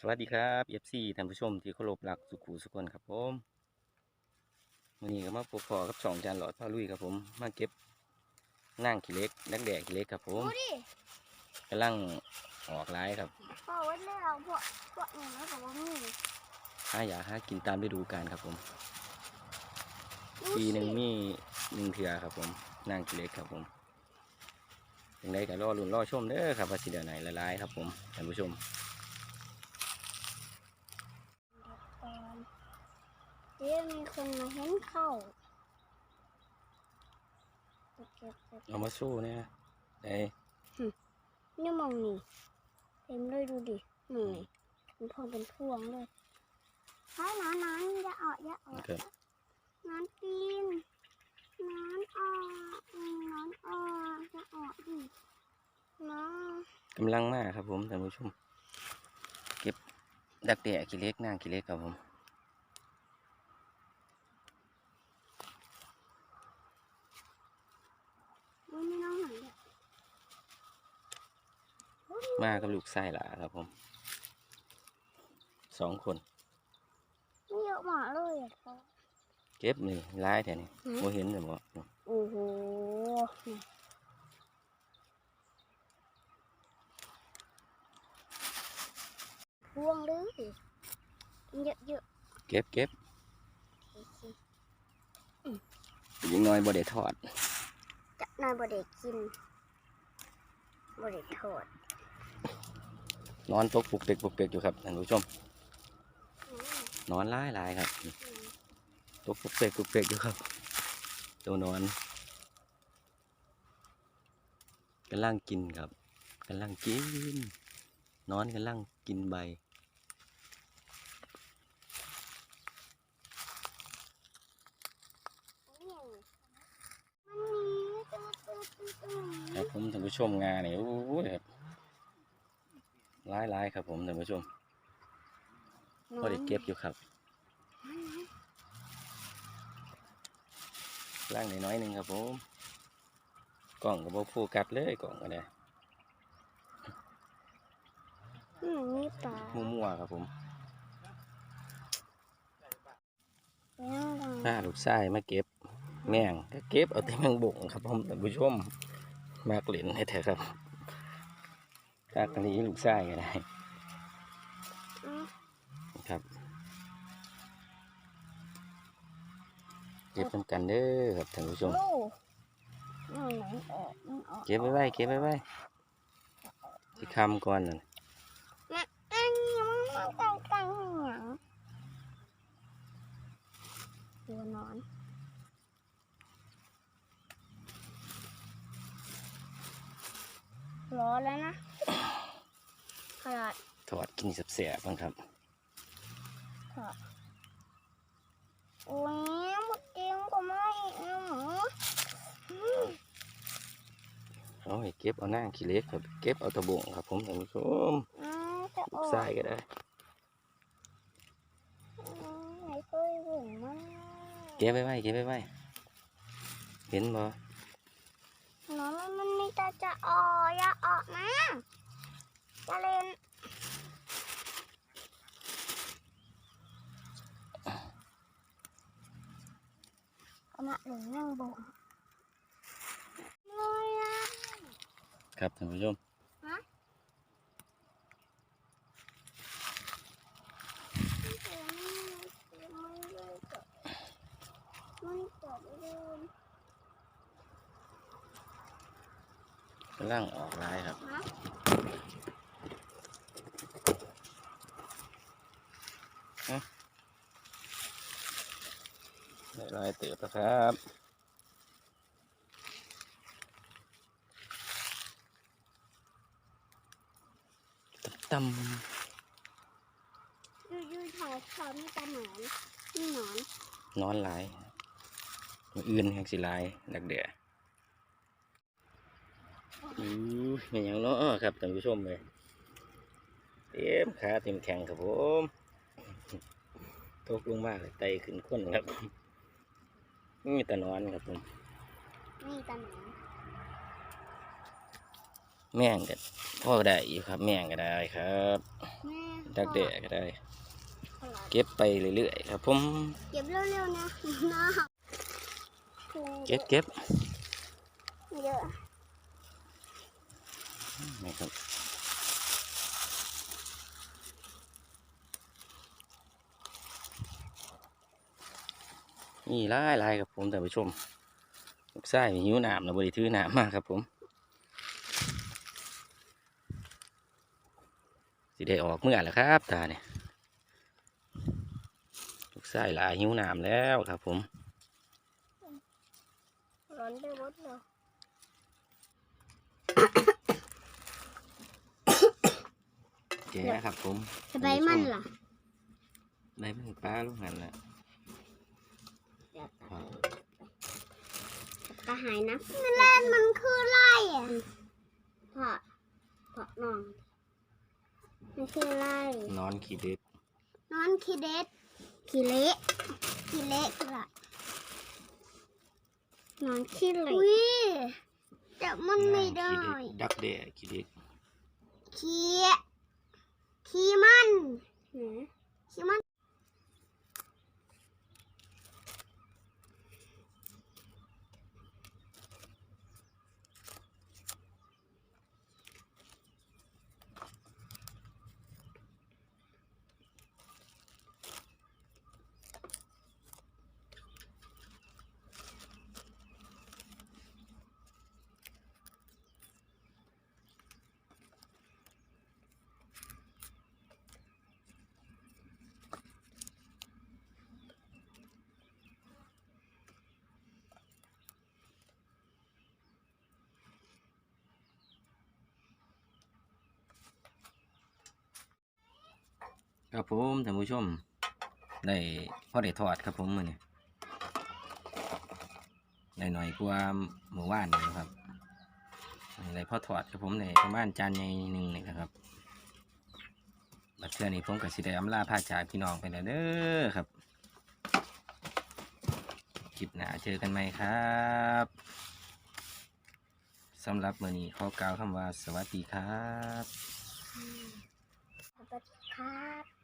สวัสดีครับเอฟซีท่านผู้ชมที่เคารพรักสุขุสุขคนครับผมวันนี้ก็มาพบพอกับสองจานหลอดผ้าลุยครับผม มาเก็บนั่งขี้เล็กดักแดกขี้เล็กครับผมดูดิกำลังออกร้ายครับพอไว้แล้วพวกพวกนี้แล้วกับว่ามีหาอยากหากินตามฤดูกาลครับผมดูปีหนึ่งสิมีหนึ่งเถื่อครับผมนั่งขี้เล็กครับผมยังไงก็รอลุ้นรอชมเด้อครับว่าสิเดือนไหนละลายครับผมท่านผู้ชม ก่อน เดี๋ยวมีคนมาเห็นเข้าเก็บเก็บเก็บเอามาสู้เนี่ยไอ้นี่มองนี่เต็มเลยดูดิมองนี่มันพองเป็นพวงเลยใช่นอนนอนอย่าออกอย่าออกครับนอนปีนนอนออกอืมนอนออกอย่าออกดินอนกำลังมากครับผมท่านผู้ชม เก็บดักแดกขี้เล็กนั่งขี้เล็กครับผม มันไม่น้องหนังเด็ก มากับลูกไส้หล่ะครับผมสองคนไม่เยอะมากเลยอะพ่อเก็บนี่ร้ายแถวนี้หืม โมเห็นเลยบ่โอ้โหพวงเลยเยอะเยอะเก็บเก็บๆสิยิงน้อยบ่ได้ทอดจะนายบ่ได้กินบ่ได้ทอด นอนตกปุกเปกปุกเปกอยู่ครับท่านผู้ชมนอนร้ายหลายครับตกปุกเปกปุกเปกอยู่ครับ ตัวนอนกำลังกินครับกำลังกิน นอนกำลังกินใบครับผมท่านผู้ชมงานนี่โอ้ยครับ ร้ายหลายครับผมท่านผู้ชมก็ได้เก็บอยู่ครับล่างน้อยๆหนึ่งครับผมกล่องกับโบโฟกัสเลยกล่องก็ได้อืมมีปลามั่วๆครับผมไปนั่งดังถ้าลูกไส้มาเก็บแม่งก็เก็บเอาแต่แมงบ่งครับผมท่านผู้ชมมากเหรียญให้เถอะครับ ถ้ากันนี้ลูกไส้ก็ได้ครับเก็บน้ำกันเด้อครับท่านผู้ชมเก็บไว้ไว้เก็บไว้ไว้ที่คำก่อนนั่นนะอันมันมากังกังหยังตัวนอนร้อนแล้วนะ นาดถอดกินเสียบๆบ้างครับค่ะโอ้ยหมดเกมก็ไม่เอาหมูอืมเอาให้เก็บเอาหน้าขี้เล็กครับ เก็บเอาตะบงครับ ผมท่านผู้ชมอืมจะอลูอกกไส้ก็ได้อืมไหนเคยเห็นมั้งเก็บไว้ไว้เก็บไว้ไว้เห็นบ่ น้องมันมันมีแต่จะออกอย่าออกนะจะเล่น เอามาหนึ่งนั่งบงเลยอะ ครับท่านผู้ชมฮะ มันเกิดเรื่องกำลังออกลายครับ ฮะได้ ลายเติบแล้วครับตำยูยูถอดถอดมีแต่หนอนมีหนอนๆนอนหลายมืออื่นแห่งสิหลายดักเดืออู้ยเป็นอย่างเนาะครับท่านผู้ชมเลยเต็มขาเต็มแข็งครับผมตกลงมาเลยไตขึ้นข้นครับ นี่แต่นอนครับผมมีแต่หนอนแม่งก็พ่อได้อยู่ครับ แม่งก็ได้ครับแม่ดักแด่ก็ได้ขนาดเก็บไปเรื่อยๆครับผมเก็บเร็วๆนะนะเก็บเก็บเยอะนี่ครับ นี่หลายหลายครับผมท่านผู้ชมลูกไส้มีหิวน้ำแล้วบริถือน้ำมากครับผมสิได้ออกเมื่อแล้วครับตาเนี่ยลูกไส้หลายหิวน้ำแล้วครับผมร้อนไปหมดเลยแกครับผมสบายมันล่ะใบมันปลาลูกหันนะ เดี๋ยวตัด กระหายนะมันแลนมันคืออะไรอะพ่อพ่อน้องมันคืออะไรนอนขี้เด็ดนอนขี้เด็ดขี้เละขี้เละคืออะไรนอนขี้เละอุ้ยแต่มันไม่ได้ขี้เด็ดดักแด่ขี้เด็ดขี้ขี้มันขี้มัน ครับผมท่านผู้ชมได้พ่อได้ทอดครับผมมือนี้ได้หน่อยกว่าหมู่ว่านนี่ครับได้พ่อทอดครับผมในประมาณจานใหญ่หนึ่งนี่นะครับบัดเทื่อนี้ผมกับสิได้อำลาพาจากพี่น้องไปแล้วเด้อครับคลิปหน้าเจอกันไหมครับสำหรับมือนี้ขอกล่าวคำว่าสวัสดีครับสวัสดีครับ